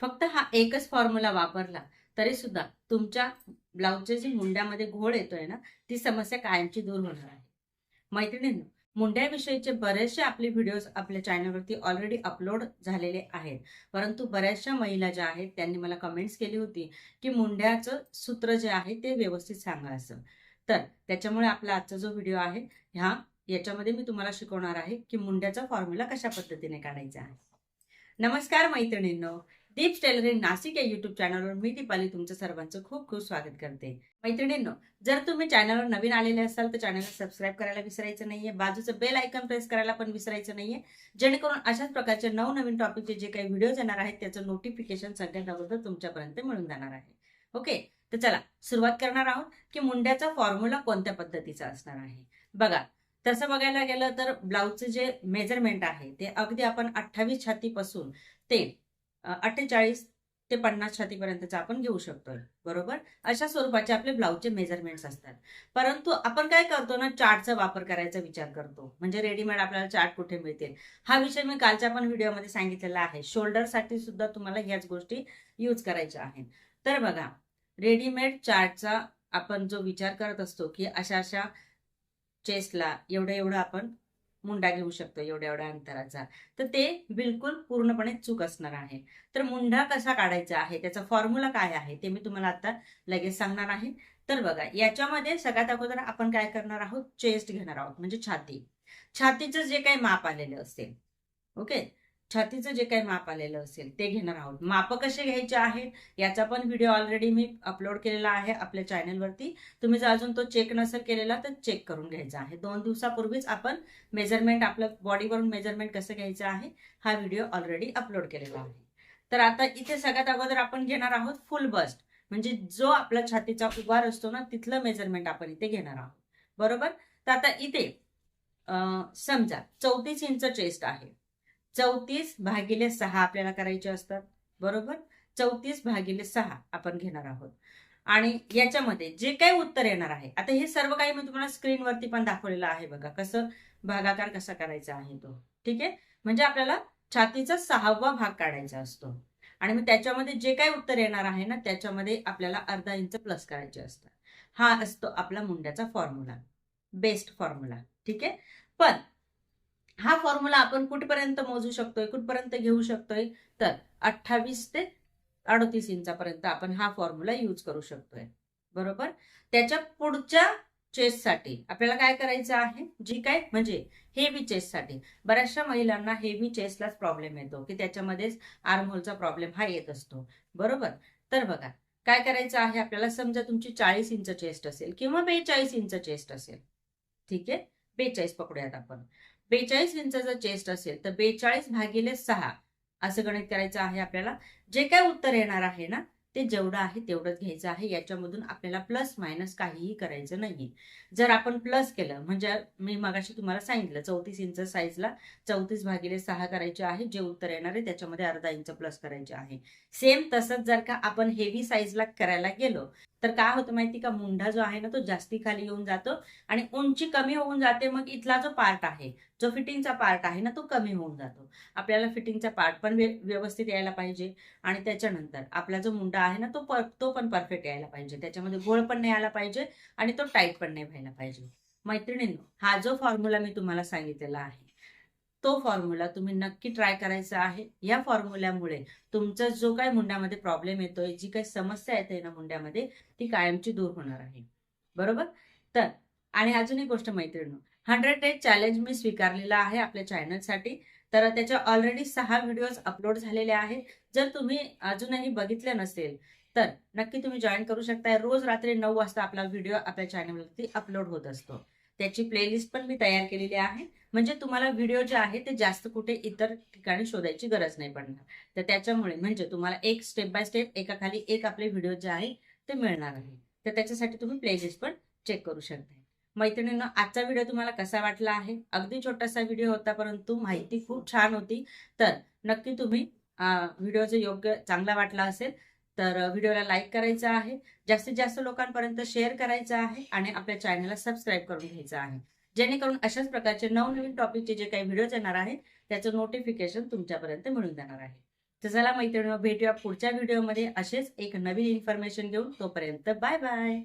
फक्त हा एकच फॉर्म्युला वापरला तरी सुद्धा तुमच्या ब्लाऊजच्या जी मुंड्यामध्ये घोळ येतोय ना ती समस्या कायमची दूर होणार आहे. मैत्रिणींनो मुंड्याविषयीचे बरेचसे आपले व्हिडिओज आपल्या चॅनलवरती ऑलरेडी अपलोड झालेले आहेत. परंतु बऱ्याचशा महिला ज्या आहेत त्यांनी मला कमेंट्स केली होती की मुंड्याचं सूत्र जे आहे ते व्यवस्थित सांगा असं. तर त्याच्यामुळे आपला आजचा जो व्हिडिओ आहे ह्या याच्यामध्ये मी तुम्हाला शिकवणार आहे की मुंड्याचा फॉर्म्युला कशा पद्धतीने काढायचा आहे. नमस्कार मैत्रिणींनो दीप टेलरिंग नाशिक या युट्यूब चॅनलवर मी दीपाली तुमचं सर्वांचं खूप खूप स्वागत करते. मैत्रिणींनो जर तुम्ही चॅनलवर नवीन आलेले असाल तर चॅनलला सबस्क्राईब करायला विसरायचं नाहीये. बाजूचं बेल आयकॉन प्रेस करायला पण विसरायचं नाहीये. जेणेकरून अशाच प्रकारचे नवनवीन टॉपिकचे जे काही व्हिडिओ येणार आहेत त्याचं नोटिफिकेशन सगळ्यात अगोदर तुमच्यापर्यंत मिळून जाणार आहे. ओके तर चला सुरुवात करणार आहोत की मुंड्याचा फॉर्म्युला कोणत्या पद्धतीचा असणार आहे? बघा तसं बघायला गेलं तर ब्लाऊजचं जे मेजरमेंट आहे ते अगदी आपण अठ्ठावीस छातीपासून ते अठ्ठेचाळीस ते पन्नास छातीपर्यंतचा आपण घेऊ शकतोय बरोबर? अशा स्वरूपाचे आपले ब्लाऊजचे मेजरमेंट्स असतात. परंतु आपण काय करतो ना चार्टचा वापर करायचा विचार करतो. म्हणजे रेडीमेड आपल्याला चार्ट कुठे मिळतील? हा विषय मी कालच्या पण व्हिडिओमध्ये सांगितलेला आहे. शोल्डरसाठी सुद्धा तुम्हाला ह्याच गोष्टी यूज करायच्या आहेत. तर बघा रेडीमेड चार्टचा आपण जो विचार करत असतो की अशा अशा चेस्टला एवढं एवढं आपण मुंडा घेऊ शकतो एवढ्या एवढ्या अंतराचा. तर ते बिलकुल पूर्णपणे चूक असणार आहे. तर मुंडा कसा काढायचा आहे? त्याचा फॉर्म्युला काय आहे? ते मी तुम्हाला आता लगेच सांगणार आहे. तर बघा याच्यामध्ये सगळ्यात अगोदर आपण काय करणार आहोत? चेस्ट घेणार आहोत म्हणजे छाती. छातीचं जे काही माप आलेलं असेल ओके? छातीचं जे काही माप आलेलं असेल ते घेणार आहोत. माप कसे घ्यायचे आहेत याचा पण व्हिडिओ ऑलरेडी मी अपलोड केलेला आहे आपल्या चॅनलवरती तुम्ही जर अजून तो चेक नसेल केलेला तर चेक करून घ्यायचा आहे. दोन दिवसापूर्वीच आपण मेजरमेंट आपलं बॉडीवरून मेजरमेंट कसं घ्यायचं आहे हा व्हिडिओ ऑलरेडी अपलोड केलेला आहे. तर आता इथे सगळ्यात अगोदर आपण घेणार आहोत फुल बस्ट म्हणजे जो आपला छातीचा उभार असतो ना तिथलं मेजरमेंट आपण इथे घेणार आहोत. बरोबर? तर आता इथे समजा चौतीस इंच चेस्ट आहे. चौतीस भागिले सहा आपल्याला करायचे असतात. बरोबर? चौतीस भागिले सहा आपण घेणार आहोत. आणि याच्यामध्ये जे काही उत्तर येणार आहे आता हे सर्व काही मी तुम्हाला स्क्रीनवरती पण दाखवलेलं आहे बघा. कसं भागाकार कसा करायचा आहे तो. ठीक आहे? म्हणजे आपल्याला छातीचा सहावा भाग काढायचा असतो. आणि मग त्याच्यामध्ये जे काही उत्तर येणार आहे ना त्याच्यामध्ये आपल्याला अर्धा इंच प्लस करायचे असतात. हा असतो आपला मुंड्याचा फॉर्म्युला बेस्ट फॉर्म्युला ठीक आहे? पण हा फॉर्म्युला आपण कुठपर्यंत मोजू शकतोय कुठपर्यंत घेऊ शकतोय? तर अठ्ठावीस ते अडतीस इंचापर्यंत आपण हा फॉर्म्युला यूज करू शकतोय. बरोबर? त्याच्या पुढच्या चेस्टसाठी आपल्याला काय करायचं आहे? जी काय? म्हणजे हेवी चेस्टसाठी बऱ्याचशा महिलांना हेवी चेस्टलाच प्रॉब्लेम येतो की त्याच्यामध्येच आर्महोलचा प्रॉब्लेम हा येत असतो. बरोबर? तर बघा काय करायचं आहे? आपल्याला समजा तुमची चाळीस इंच चेस्ट असेल किंवा बेचाळीस इंच चेस्ट असेल. ठीक आहे? बेचाळीस पकडूयात आपण. बेचाळीस इंचाचा चेस्ट असेल तर बेचाळीस भागिले सहा असं गणित करायचं आहे आपल्याला. जे काय उत्तर येणार आहे ना ते जेवढं आहे तेवढंच घ्यायचं आहे. याच्यामधून आपल्याला प्लस मायनस काहीही करायचं नाही जर आपण प्लस केलं म्हणजे मी मगाशी तुम्हाला सांगितलं चौतीस इंच साईजला चौतीस भागिले सहा करायचे आहे. जे उत्तर येणार आहे त्याच्यामध्ये अर्धा इंच प्लस करायचे आहे. सेम तसंच जर का आपण हेवी साईजला करायला गेलो तर काय होतं माहिती का? मुंडा जो आहे ना तो जास्ती खाली येऊन जातो आणि उंची कमी होऊन जाते. मग इथला जो पार्ट आहे जो फिटिंगचा पार्ट आहे ना तो कमी होऊन जातो. आपल्याला फिटिंगचा पार्ट पण व्यवस्थित यायला पाहिजे. आणि त्याच्यानंतर आपला जो मुंडा आहे ना तो पर तो पण परफेक्ट यायला पाहिजे. त्याच्यामध्ये गोळ पण नाही आला पाहिजे आणि तो टाईट पण नाही व्हायला पाहिजे. मैत्रिणींनो हा जो फॉर्म्युला मी तुम्हाला सांगितलेला आहे तो फॉर्म्युला तुम्ही नक्की ट्राय करायचा आहे. या फॉर्म्युल्यामुळे तुमचा जो काही मुंड्यामध्ये प्रॉब्लेम येतोय जी काही समस्या येते ना मुंड्यामध्ये ती कायमची दूर होणार आहे. बरोबर? तर आणि अजून एक गोष्ट मैत्रिणी हंड्रेड डेज चॅलेंज मी स्वीकारलेला आहे आपल्या चॅनलसाठी तर त्याच्या ऑलरेडी सहा व्हिडिओज अपलोड झालेले आहेत. जर तुम्ही अजूनही बघितले नसेल तर नक्की तुम्ही जॉईन करू शकता रोज रात्री नऊ वाजता आपला व्हिडिओ आपल्या चॅनलवरती अपलोड होत असतो. त्याची प्लेलिस्ट पण मी तयार केलेली आहे. म्हणजे तुम्हाला व्हिडिओ जे आहे ते जास्त कुठे इतर ठिकाणी शोधायची गरज नाही पडणार. तर त्याच्यामुळे म्हणजे तुम्हाला एक स्टेप बाय स्टेप एका खाली एक आपले व्हिडिओ जे आहे ते मिळणार आहे. तर त्याच्यासाठी तुम्ही प्लेलिस्ट पण चेक करू शकता. मैत्रिणींना आजचा व्हिडिओ तुम्हाला कसा वाटला आहे? अगदी छोटासा व्हिडिओ होता परंतु माहिती खूप छान होती. तर नक्की तुम्ही व्हिडिओ जो योग्य चांगला वाटला असेल तर व्हिडिओला लाईक करायचा आहे जास्तीत जास्त लोकांपर्यंत शेअर करायचं आहे आणि आपल्या चॅनलला सबस्क्राईब करून घ्यायचं आहे. जेणेकरून अशाच प्रकारचे नवनवीन टॉपिकचे जे काही व्हिडिओज येणार आहेत त्याचं नोटिफिकेशन तुमच्यापर्यंत मिळून जाणार आहे. तर चला मैत्रिणी भेटूया पुढच्या व्हिडिओमध्ये. असेच एक नवीन इन्फॉर्मेशन घेऊन तोपर्यंत बाय बाय.